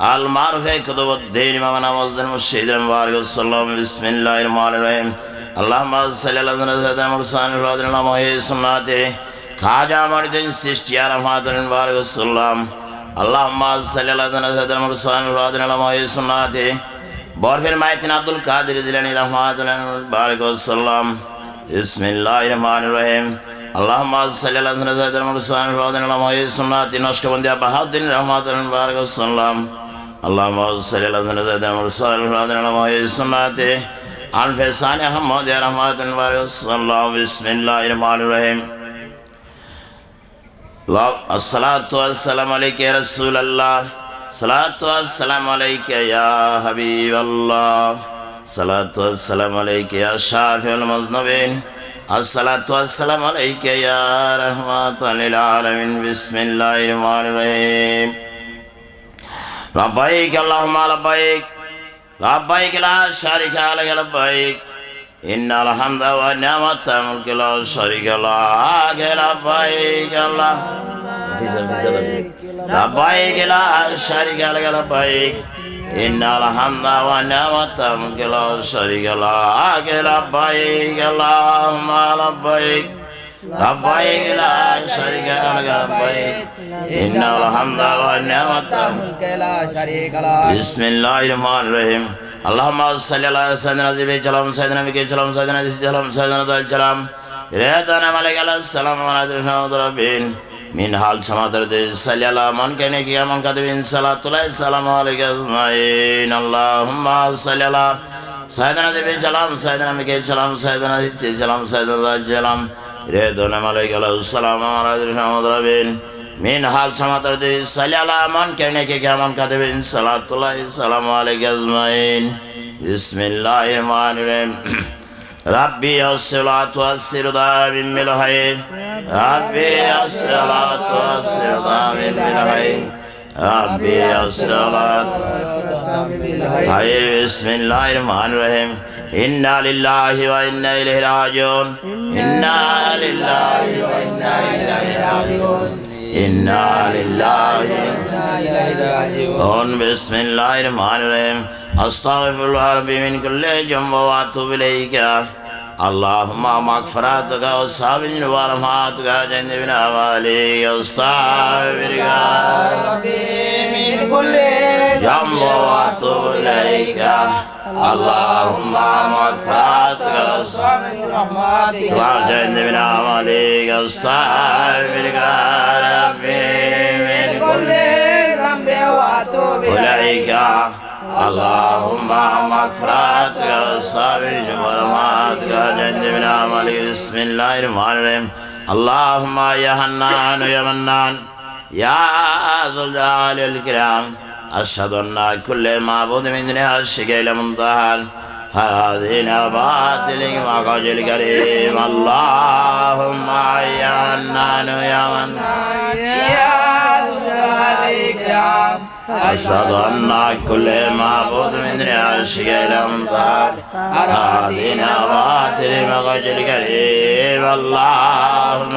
আল মারুফে কুতুবুদ্দিন ইমাম নামাজুদ্দিন মুর্শিদ মুবারক সাল্লাম, বিসমিল্লাহির রহমানির রহিম। আল্লাহুম্মা সাল্লি আলা সাইয়্যিদিনা মুরসালিন রাদিয়াল্লাহু আনহু সুন্নাতে খাজা মরদিন সৃষ্টিয়া রহমাতুল মুবারক সাল্লাম। আল্লাহুম্মা সাল্লি আলা সাইয়্যিদিনা মুরসালিন রাদিয়াল্লাহু আনহু সুন্নাতে বরফের মাইতিন আব্দুল কাদের জিলানী রহমাতুল মুবারক সাল্লাম। বিসমিল্লাহির রহমানির রহিম। আল্লাহুম্মা সাল্লি আলা সাইয়্যিদিনা মুরসালিন রাদিয়াল্লাহু আনহু সুন্নাতে নষ্টবন্দিয়া বাহাউদ্দিন রহমাতুল মুবারক সাল্লাম। اللهم صل على سيدنا مرسل الفاتح لما سنته عن فسان احمد رحمة الله صلى الله بسم الله الرحمن الرحيم الصلاة والسلام عليك يا رسول الله صلاة والسلام عليك يا حبيب الله صلاة والسلام عليك يا شافع المذنبين الصلاة والسلام عليك يا رحمة للعالمين بسم الله الرحمن الرحيم لبيك اللهم لبيك لبيك لا شريك لك لبيك إن الحمد والنعمة ملك لا شريك لك لبيك الله لبيك لا شريك لك لبيك إن الحمد والنعمة ملك لا شريك لك لبيك اللهم لبيك لبيك لا شريك لك لبيك إن الحمد والنعمة بسم الله الرحمن الرحيم اللهم صل على سيدنا نبي سلام سيدنا نبي سلام سيدنا نبي سلام سيدنا نبي سلام ريتنا ملك على السلام على ربين من حال سمادر دي صلى الله من كان كي من كتبين صلاة الله السلام عليك أجمعين اللهم صل على سيدنا نبي سلام سيدنا نبي سلام سيدنا نبي سلام سيدنا نبي سلام রেদন মালাই গেল সালাম রাবেন মিন হাল সামাতার দে সালি আলা মান কেমনে কে কেমন কাদেবেন? আজমাইন। বিসমিল্লাহির রহমানির রহিম। রাব্বি আসসালাতু ওয়াসসিরদা মিন মিলহাই রাব্বি আসসালাতু মিলহাই রাব্বি আসসালাতু ওয়াসসিরদা মিন মিলহাই রহিম। انا لله وانا اليه راجعون انا لله وانا اليه راجعون انا لله وانا اليه راجعون بسم الله الرحمن الرحيم استغفر الله ربي من كل ذنب واتوب اليك اللهم مغفرتك وسامحني ورحمتك جنبنا والي استغفرك إليك اللهم مغفرتك وصابر رحمتك جنبنا مالي أستغفرك ربي من كل كل ذنب وأتوب إليك اللهم مغفرتك والصابر ورحمتك جنبنا مالك بسم الله الرحمن الرحيم اللهم يا حنان يا منان يا ذو الجلال والإكرام أشهد أن كل معبود من دنيا الشقي منتهى هذه باطل وقجل الكريم. اللهم يا حنان يا منان. يا والإكرام أشهد أن كل معبود من رعاشك إلى منطقة أراضينا باطل مغج الكريم. اللهم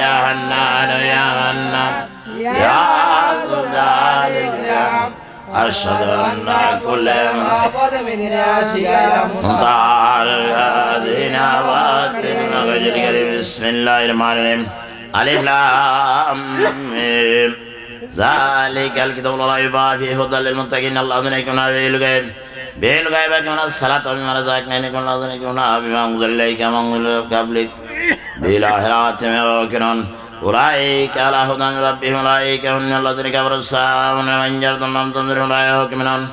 يا حنان يا منان. يا ذو الجلال والإكرام أشهد أن كل معبود من راسك المنطقة منطقة أراضينا باطل مغج الكريم بسم الله الرحمن الرحيم ألف لام ميم ذلك الكتاب لا يباع فيه هدى للمتقين الله أذنكم نبي الغيب بين الغيب كما الصلاة ومما رزقناكم الله أذنكم بما أنزل إليك من أنزل قبلك بالآخرات موقنون أولئك على هدى من ربهم أولئك هم الذين كفروا الساعة ومن يرضى لم تنذرهم لا يؤمنون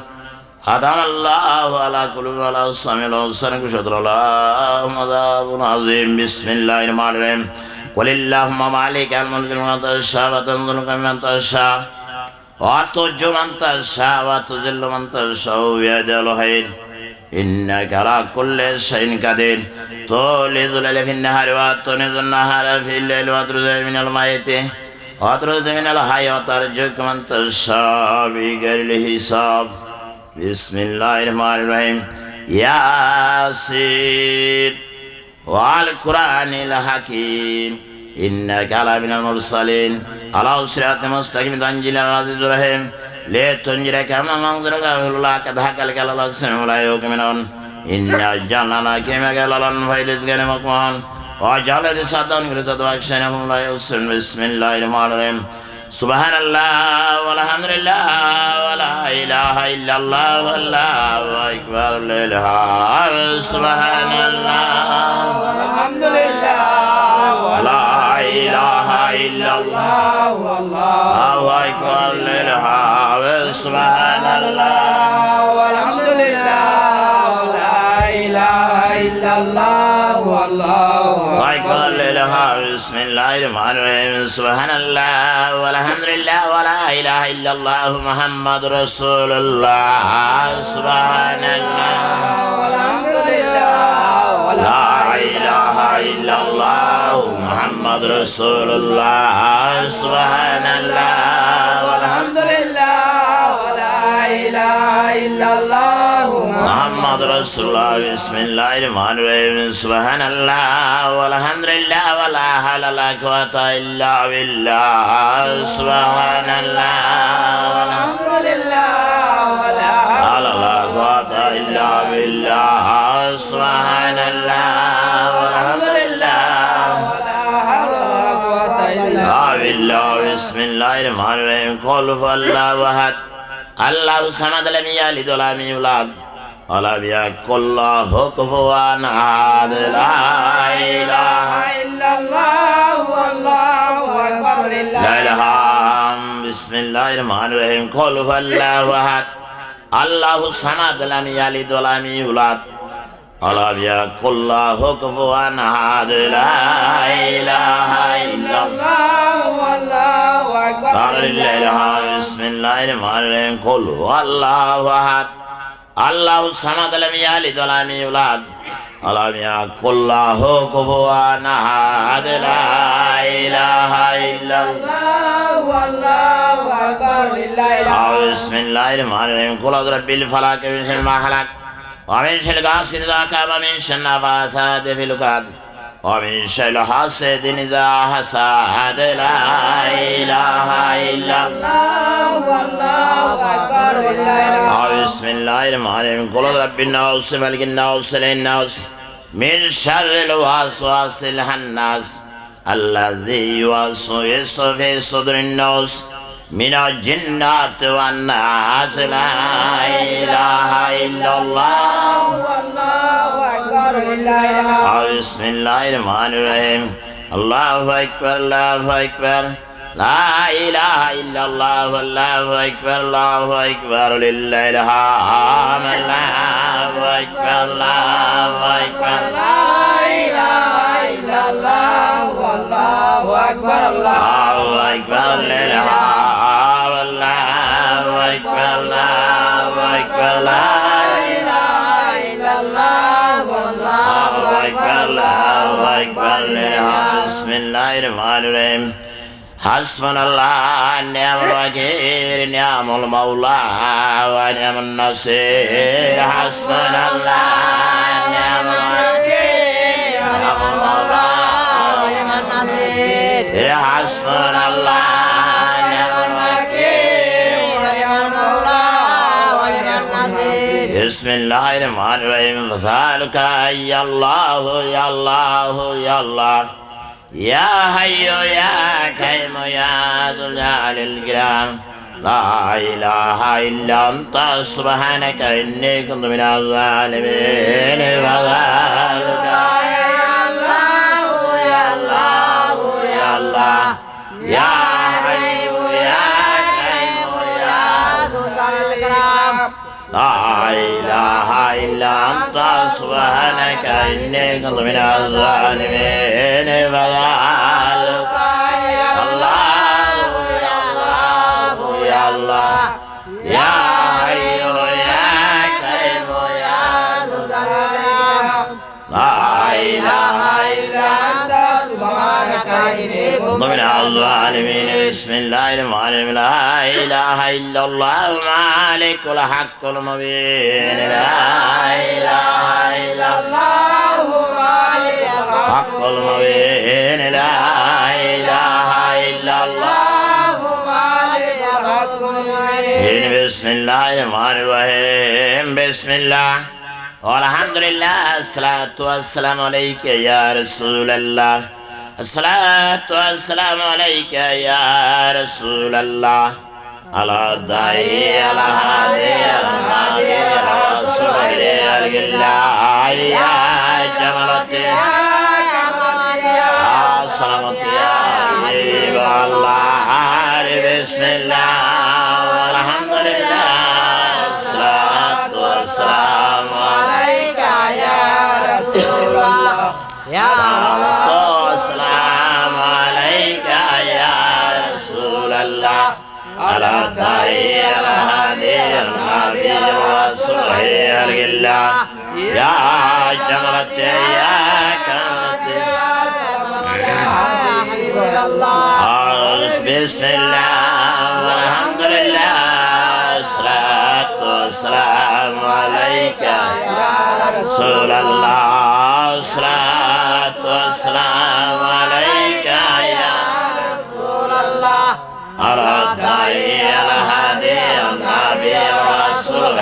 ختم الله على قلوب وعلى السمع والبصر شطر اللهم عذاب عظيم بسم الله الرحمن الرحيم قل اللهم مالك الملك من تشاء وتنزل من تشاء وتعز من تشاء وتذل من تشاء بيد الخير إنك على كل شيء قدير تولد الليل في النهار وتولد النهار في الليل وترزق من الميت وترزق من الحي وترجك من تشاء بغير الحساب بسم الله الرحمن الرحيم ياسين والقرآن الحكيم إنك على من المرسلين على صراط مستقيم تنجيل العزيز الرحيم لتنجر كما منظر قبل الله قد حق لك الله سمع ولا يؤمنون إن جعلنا كما قال الله فإلس كان مكمان وجعل ذي صدان كل صدوا أكشنهم لا يوسن بسم الله الرحمن الرحيم سبحان الله والحمد لله ولا إله إلا الله والله أكبر لله سبحان الله الحمد لله لا إله إلا الله والله الله أكبر لله سبحان الله والحمد لله لا إله إلا الله والله أكبر لله بسم الله الرحمن الرحيم سبحان الله والحمد لله ولا إله إلا الله محمد رسول الله سبحان الله. মোহাম্মদ রসুল্লাহ সুবহানাল্লাহ, আলহামদুলিল্লাহ লা ইলাহা ইল্লাল্লাহ মোহাম্মদ রাসূলুল্লাহ বিসমিল্লাহির রহমানির রহিম, সুবহানাল্লাহ আলহামদুলিল্লাহ ওয়ালা হাওলা ওয়ালা কুওয়াতা ইল্লা বিল্লাহ, সুবহানাল্লাহ আলহামদুলিল্লাহ ওয়ালা হাওলা ওয়ালা কুওয়াতা ইল্লা বিল্লাহ, সুবহানাল্লাহ আলহামদুলিল্লাহ لا بالله بسم الله الرحمن الرحيم قل فالله أحد الله صمد لم يلد ولم يولد ولم يكن له كفوا أحد لا إله إلا الله والله لله لا إله بسم الله الرحمن الرحيم قل فالله أحد الله صمد لم يلد ولم يولد يكن له كفوا أحد لا إله إلا الله الله والله أكبر. قال لله بسم الله الرحمن الرحيم. قل هو الله أحد. الله الصمد لم يلد ولم يولد. ولم يكن له كفوا احد لا إله إلا الله الله والله أكبر. بسم الله الرحمن الرحيم. قل الفلق من شر ما خلق. ومن شر غاسق اذا وقب ومن شر النفاثات في العقد ومن شر حاسد اذا حسد لا اله الا الله الله والله أكبر لله الحمد بسم الله الرحمن الرحيم قل اعوذ برب الناس ملك الناس اله الناس من شر الوسواس الخناس الذي يوسوس في صدر الناس من الجنات والناس لا إله إلا الله والله أكبر لله بسم الله الرحمن الرحيم الله أكبر الله أكبر لا إله إلا الله والله أكبر الله أكبر لله الحمد الله أكبر الله أكبر لا إله إلا الله والله أكبر الله أكبر لله Bismillahirrahmanirrahim. Hasbunallah, ni'mal wakil, ni'mal maula, wa ni'mal nasir. Hasbunallah, ni'mal wakil, ni'mal maula, wa ni'mal nasir. Hasbunallah. بسم الله الرحمن الرحيم فسألك يا الله يا الله يا الله يا حي يا كريم يا ذو الجلال الكرام لا إله إلا أنت سبحانك إني كنت من الظالمين فسألك يا الله يا الله يا الله يا لا إله إلا أنت سبحانك إني كنت من الظالمين. فذلك من الظالمين بسم الله الرحيم. لا إله إلا الله مالك الحق المبين. لا إله إلا الله مالك الحق حق المبين. لا إله إلا الله مالك الحق المبين. بسم الله الرحمن الرحيم. بسم الله. والحمد لله الصلاة والسلام عليك يا رسول الله. الصلاة والسلام عليك يا رسول الله. على الداعي على هادي على النبي على رسول الله. يا جمال الدين سلامت يا حبيب الله. بسم الله والحمد لله الصلاة والسلام عليك. على الداعي على هادي النبي ورسول الله يا جمرة يا كرمة بسم الله والحمد لله الصلاة والسلام عليك يا رسول الله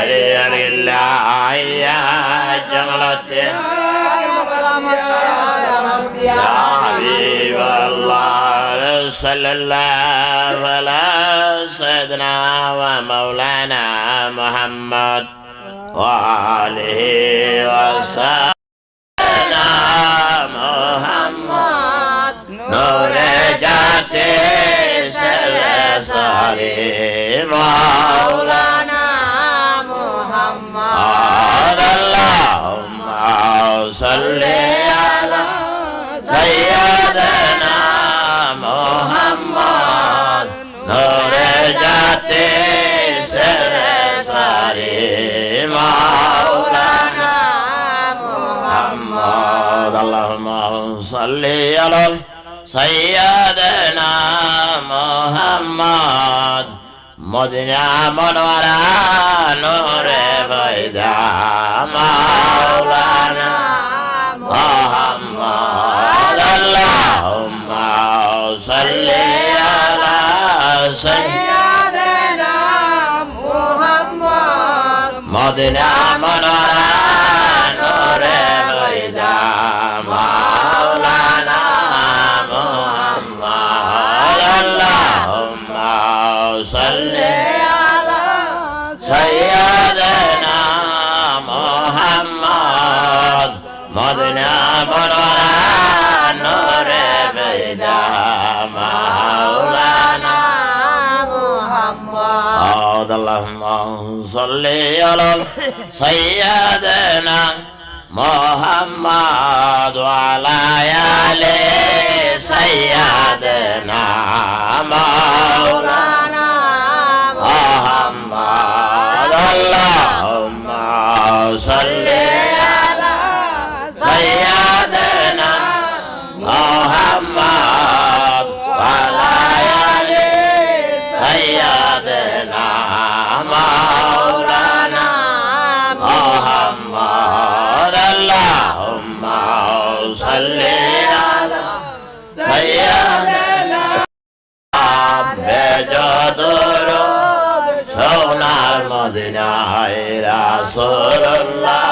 വഴിയറിയില്ല ആയ ജനത്തെ മൗലാന മുഹമ്മദ് മുഹമ്മദ് നൂറെ ജാതി സരസാരി മൗലാന صل على سيدنا محمد نور جاتي سر صليم مولانا محمد اللهم صل على سيدنا محمد مدنيا منورا نور بيدا مولانا محمد اللهم صل على سيدنا مدنيا منورا مدنا منورا نور بيدا مولانا محمد اللهم صل على سيدنا محمد وعلى آل سيدنا مولانا محمد اللهم صل রাসূলুল্লাহ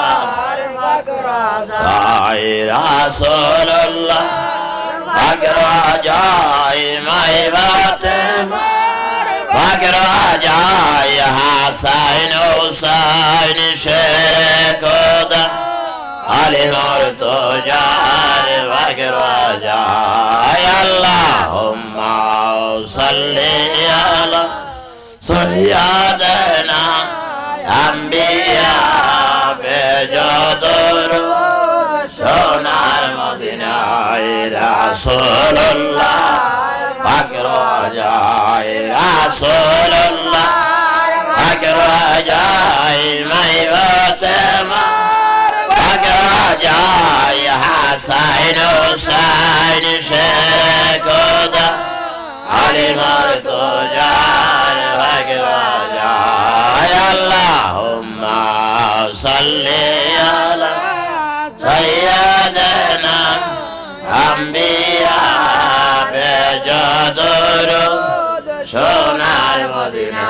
তাই রাসূলুল্লাহ ভাগরা যায় মাই বাতে ভাগরা যায় হাসাইন হুসাইন শেরে কোদা আলী মোর তো যার। ভাগরা যায় আল্লাহুম্মা সাল্লি আলা সৈয়দনা আম্বিয়া বেজদর সোনার মদিনায় রাসূলুল্লাহ পাকর যায় রাসূলুল্লাহ পাকর যায় মাইবাতে মা পাকর যায় হাসাইন হুসাইন শেরে কোদা আলী মার তো যার পাকর যায় আল্লাহুম্মা সাল্লি আলা سيدنا أنبياء بجدر সোনার মদিনা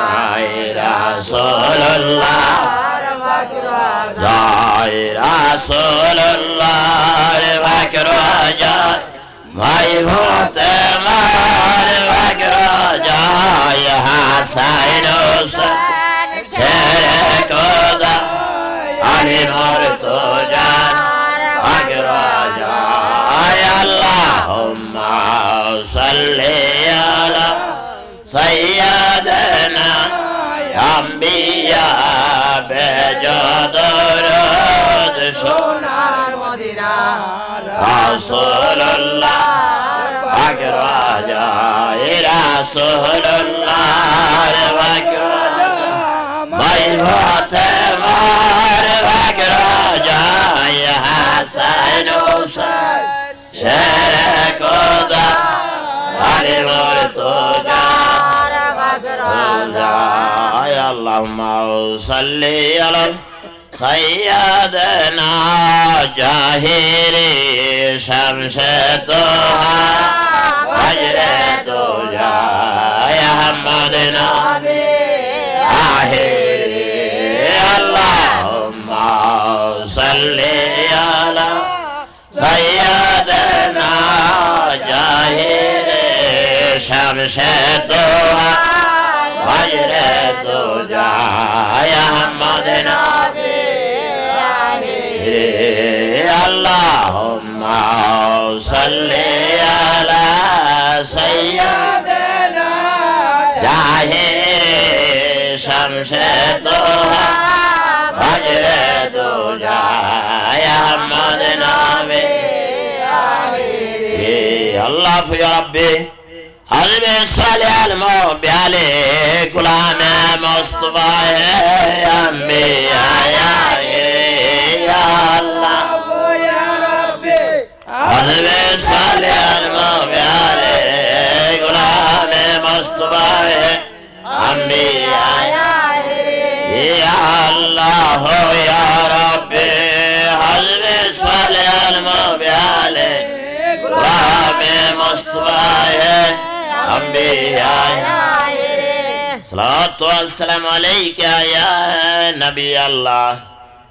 রাসূলুল্লাহ আর বাকির আজান জয় রাসূলুল্লাহ রে বাকর জয় ভাই ভোতে মার বাকর জয় হাসাইন হুসাইন سيدنا أنبياء بجدرد شو সোনার মদিনা رسول الله أكر جاي رسول হতে মার ভাগ রাজায় হাসান হুসাইন শেরে কোদা আরে মোর তোদা ভাগ রাজায় আল্লাহুম্মা সাল্লি আলা সৈয়দনা জাহিরে শামসে তোহা হজরে দোজা আহমদ নাবি सल्ले आला सैयदना जाहिर शमशे दोहा वज्र दो जाया मदना अल्लाहुम्मा सल्ले आला सैयदना जाहिर রে দোজায় আহমদ নামে আল্লাহ রব্বি আজবে সালে আলমো বিয়ালে গুলাম মুস্তফা আম্মি আয়া আল্লাহ আজবে সালে আলমো বিয়ালে গুলাম মুস্তফা আম্মি আয়া الله يا ربي حبيبي صالح الموت عليه غلام مصطفى انبياء صلاة والسلام عليك يا نبي الله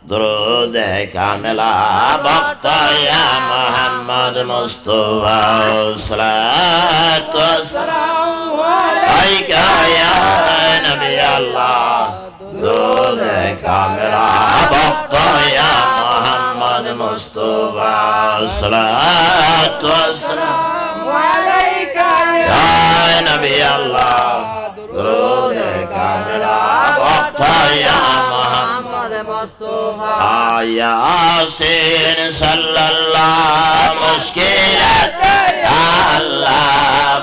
درود كاملة بقطع يا محمد مصطفى صلاة والسلام عليك يا نبي الله কামরা ভক্ত মোহাম্মদ মুস্তফা সালাতু আসসালাম আলাইকা ইয়া নবী আল্লাহ দরুদ কামরা ভক্ত মোহাম্মদ মুস্তফা ইয়াসিন সাল্লাল্লাহু মুশকিলাত আল্লাহ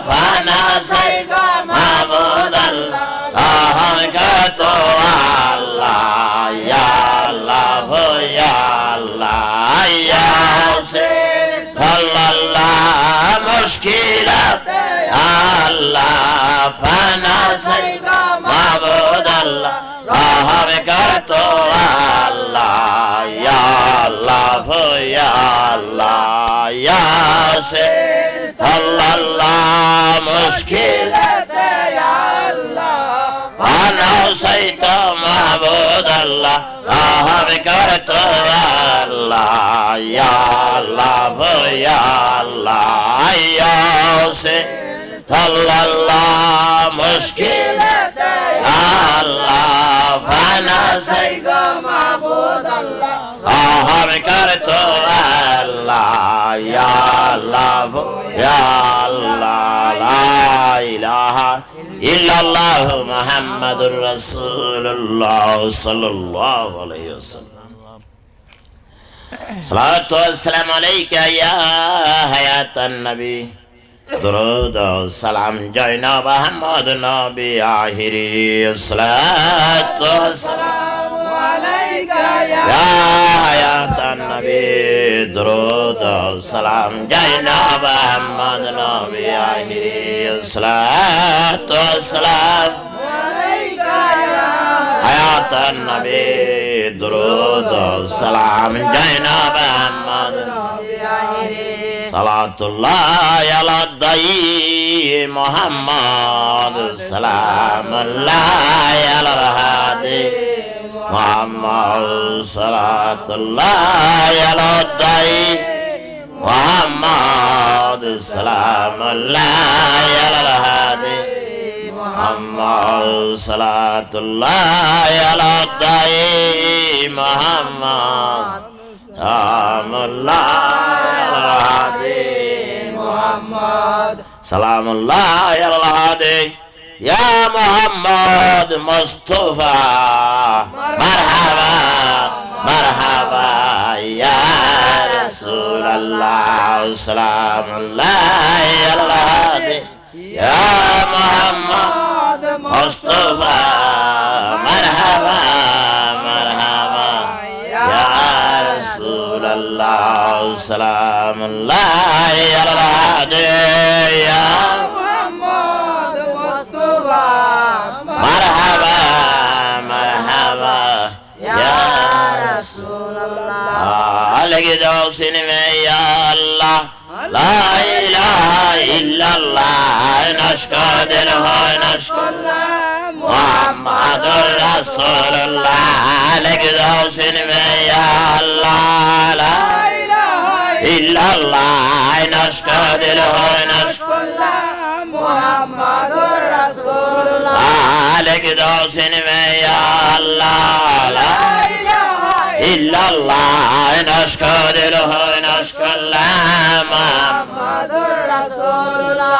ফানা সাইকা মাবুদ আল্লাহ গাত আল্লাহ আল্লাহ আল্লাহ মুশকিলাত, আল্লাহ, ফানা সাইবা মাবুদ আল্লাহ রহম গাত আল্লাহ আল্লাহ আল্লাহ সে আল্লাহ মুশকিলাত বসাইত মাহবুদ আল্লাহ রাহার করত আল্লাহ আল্লাহ আল্লাহ صلى الله مشكلتي. الله فانا سيد معبود الله آه بكرت الله. يا الله يا الله لا إله إلا الله محمد رسول الله صلى الله عليه وسلم. صلاة والسلام عليك يا حياة النبي. درود و سلام جای محمد نبی آخری. صلات و سلام علیک یا حیات النبی. درود و سلام جای محمد نبی آخری. صلات و سلام علیک یا حیات النبی. درود و سلام جای محمد نبی মোহাম্মদ সালামে মোহাম্মদ সালাতুল্লাহ মোহাম্মদ সালামে محمد صلاة الله على الدائم محمد سلام الله হাদে মোহাম্মদ সালামুল্লাহ আল্লাহ হাদে ইয়া মোহাম্মদ মুস্তফা। মারহাবা মারহাবা ইয়া রাসূলুল্লাহ সালামুল্লাহ আল্লাহ হাদে ইয়া মোহাম্মদ মুস্তফা, মারহাবা। الله سلام الله على الهادي يا محمد مصطفى مرحبا مرحبا يا رسول الله عليك دوسين يا الله لا إله إلا الله نشهد له نشهد محمد رسول الله عليك دوسين يا الله لا إلا الله نشهد له نشهد محمد رسول الله عليك دوسين يا الله لا illallah Nashkar ilaha nashkar la Muhammadur Rasulullah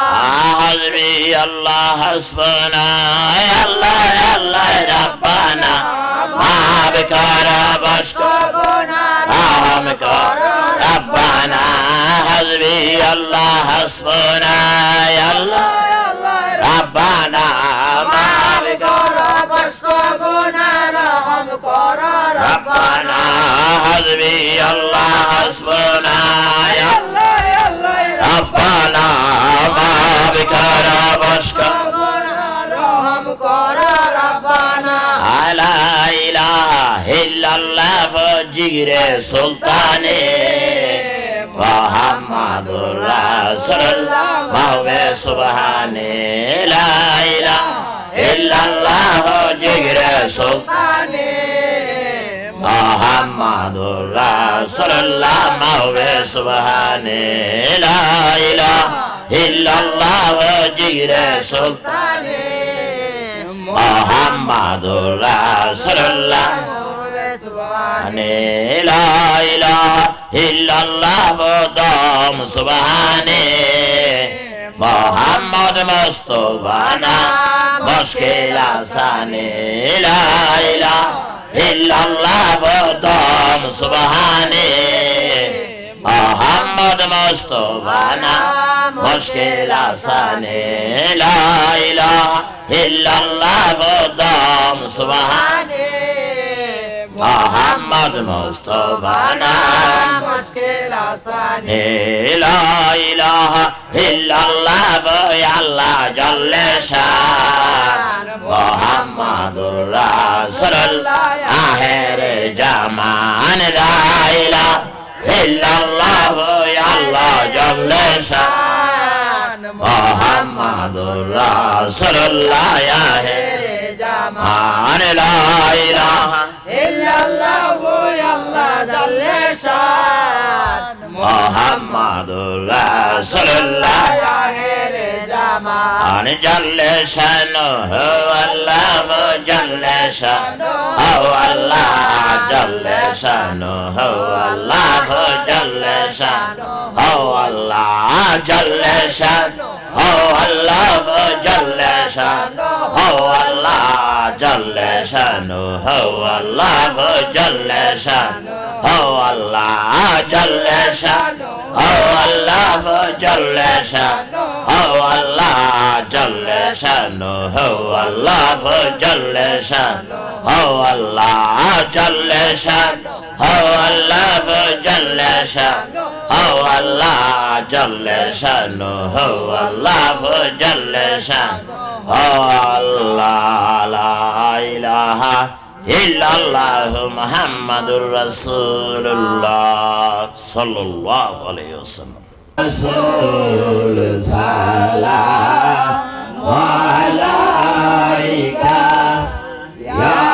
Hazbi Allah hasbuna Ya Allah Ya Allah Rabbana Ma bikara bashka guna Aham kara Rabbana Hazbi Allah hasbuna Ya Allah Ya Allah Rabbana Ma ربنا حسبي الله حسبنا يا ربنا ما بك رب اشكر لا إله إلا الله فجر سلطاني محمد رسول الله موه سبحانه لا إله إلا الله فجر মোহাম্মদুর রাসূলুল্লাহ মাওলা সুবহানে লা ইলাহা ইল্লাল্লাহ জিরে সুলতানে। মোহাম্মদুর রাসূলুল্লাহ সুবহানে লা ইলাহা ইল্লাল্লাহ দম সুবহানে মোহাম্মদ মুস্তফা, না, মুশকিল আসানে, লা ইলাহা ইল্লাল্লাহ বদম সুবহানে। মোহাম্মদ মুস্তফা না, মুশকিল আসানে। লা ইলাহা ইল্লাল্লাহ বদম সুবহানে। মোহাম্মদ মুস্তফা না, মুশকিল আসানে। লা ইলাহা ইল্লাল্লাহ বয় আল্লাহ মোহাম্মদুর রাসূলুল্লাহ, আহের জামান, লা ইলাহা ইল্লাল্লাহ আল্লাহ জল্লে শান মোহাম্মদুর রাসূলুল্লাহ, আহের জামান, লা ইলাহা ইল্লাল্লাহ আল্লাহ জল্লে শান মোহাম্মদুর রাসূলুল্লাহ, আহের আর জানলে শান, হো আল্লাহ, জানলে শান। হো আল্লাহ, জানলে শান, হো আল্লাহ, জানলে শান। হো আল্লাহ, জানলে শান। হো আল্লাহ, জানলে শান। হো আল্লাহ, জানলে শান। হো আল্লাহ, জানলে শান। ও আল্লাহ জল্লে শান। ও আল্লাহ জল্লে শান। ও আল্লাহ জল্লে শান। ও আল্লাহ জল্লে শান। ও আল্লাহ জল্লে শান। ও আল্লাহ জল্লে শান। ও আল্লাহ জল্লে শান। ও আল্লাহ জল্লে শান। ও আল্লাহ, লা ইলাহা إلا الله محمد رسول الله صلى الله عليه وسلم. رسول سلام عليك يا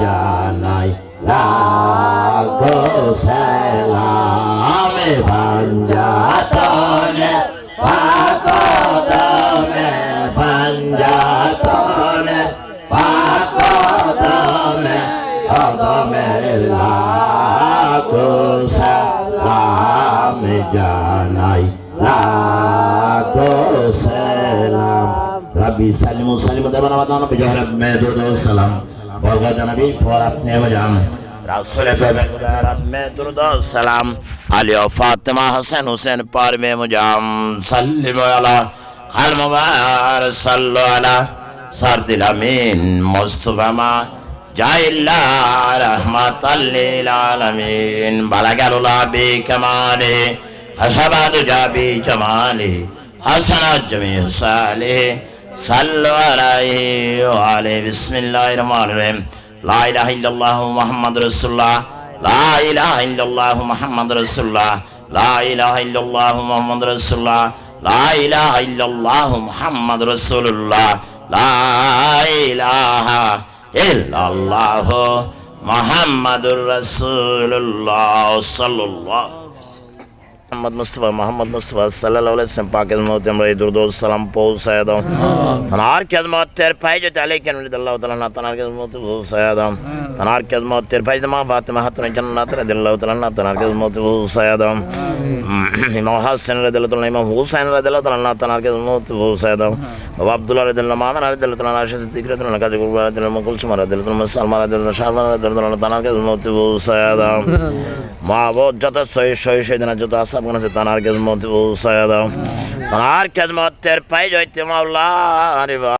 জানাই লাখো সালাম ভাঞ্জাতনে ভাগদমে ভাঞ্জাতনে ভাগদমে কদমের লাখো সালাম জানাই লাখো সালাম রব্বি সালিমু সালিমু দেবান আবাদান বিজয় রব্বে দুরুদ সালাম বরকত নবী ফর আপনি মজাম রাসূল পেগম্বর রব্বে দুরুদ সালাম, আলী ও ফাতেমা হাসান হুসেন পার মে মুজাম, সাল্লিমু আলা, খাল মুবার সাল্লু আলা, সারদিল আমিন, মুস্তাফা মা জাইল্লা রহমাতাল্লিল আলামিন বালাগালুলা বি কামালে, হাসাবাদ জাবি সাল্লু আলাইহি ওয়া আলিহি বিসমিল্লাহির রহমানির রহিম। লা ইলাহা ইল্লাল্লাহু মুহাম্মাদুর রাসূলুল্লাহ। লা ইলাহা ইল্লাল্লাহু মুহাম্মাদুর রাসূলুল্লাহ। লা ইলাহা ইল্লাল্লাহু মুহাম্মাদুর রাসূলুল্লাহ। মোহাম্মদ মুস্তফা মোহাম্মদ মুস্তফা সাল্লাল্লাহু আলাইহি ওয়াসাল্লাম পাকের মধ্যে আমরা এই দুরুদ সালাম পৌঁছায় দাও। তানার খেদমতের ফাইজত আলাইকা রাদিয়াল্লাহু তাআলা না তানার খেদমত পৌঁছায় দাও। তানার খেদমতের ফাইজ মা ফাতেমা হাতুন জান্নাত রাদিয়াল্লাহু তাআলা না তানার খেদমত পৌঁছায় দাও। ইমাম হাসান রাদিয়াল্লাহু তাআলা ইমাম হুসাইন রাদিয়াল্লাহু তাআলা না তানার খেদমত পৌঁছায় দাও। বাবা আব্দুল্লাহ রাদিয়াল্লাহু মামা রাদিয়াল্লাহু তাআলা আয়েশা সিদ্দিকা রাদিয়াল্লাহু কাজী কুরবা রাদিয়াল্লাহু কুলসুম রাদিয়াল্লাহু তাআলা সালমা রাদিয়াল্লাহু শাহমা রাদিয়াল্লাহু তাআলা তানার খেদমত পৌঁছায় দাও। মা যত সহি সহি সেদিন যত আশা মনে আছে তানার খেদমত পৌঁছায় দাও তানার খেদমতের পাই যাইতে মাওলা আরে বা